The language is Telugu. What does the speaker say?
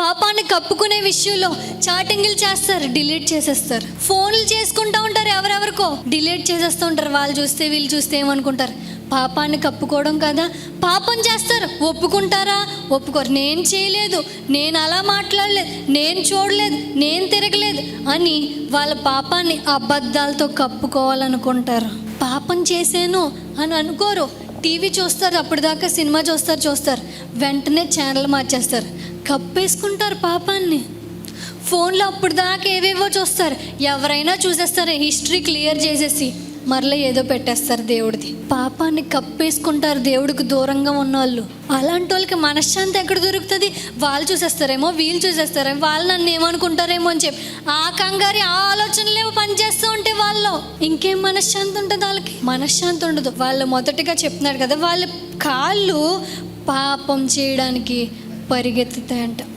పాపాన్ని కప్పుకునే విషయంలో చాటింగ్లు చేస్తారు డిలీట్ చేసేస్తారు. ఫోన్లు చేసుకుంటూ ఉంటారు ఎవరెవరికో. డిలీట్ చేసేస్తూ ఉంటారు. వాళ్ళు చూస్తే వీళ్ళు చూస్తే ఏమనుకుంటారు? పాపాన్ని కప్పుకోవడం కదా. పాపం చేస్తారు. ఒప్పుకుంటారా? ఒప్పుకోరు. నేను చేయలేదు. నేను అలా మాట్లాడలేదు. నేను చూడలేదు. నేను తిరగలేదు అని వాళ్ళ పాపాన్ని అబద్ధాలతో కప్పుకోవాలనుకుంటారు. పాపం చేశాను అని అనుకోరు. టీవీ చూస్తారు. అప్పటిదాకా సినిమా చూస్తారు చూస్తారు. వెంటనే ఛానల్ మార్చేస్తారు. కప్పేసుకుంటారు పాపాన్ని. ఫోన్లో అప్పుడు దాకా ఏవేవో చూస్తారు. ఎవరైనా చూసేస్తారు హిస్టరీ క్లియర్ చేసేసి మరలా ఏదో పెట్టేస్తారు దేవుడిది. పాపాన్ని కప్పేసుకుంటారు దేవుడికి దూరంగా ఉన్న వాళ్ళు అలాంటి వాళ్ళకి మనశ్శాంతి ఎక్కడ దొరుకుతుంది? వాళ్ళు చూసేస్తారేమో వీళ్ళు చూసేస్తారేమో వాళ్ళు నన్ను ఏమనుకుంటారేమో అని చెప్పి. ఆ కంగారి ఆ ఆలోచనలేమో పనిచేస్తూ ఉంటే వాళ్ళు. ఇంకేం మనశ్శాంతి ఉంటుంది వాళ్ళకి? మనశ్శాంతి ఉండదు. వాళ్ళు మొదటిగా చెప్తున్నారు కదా వాళ్ళ కాళ్ళు పాపం చేయడానికి పరిగెత్తుతాయంట.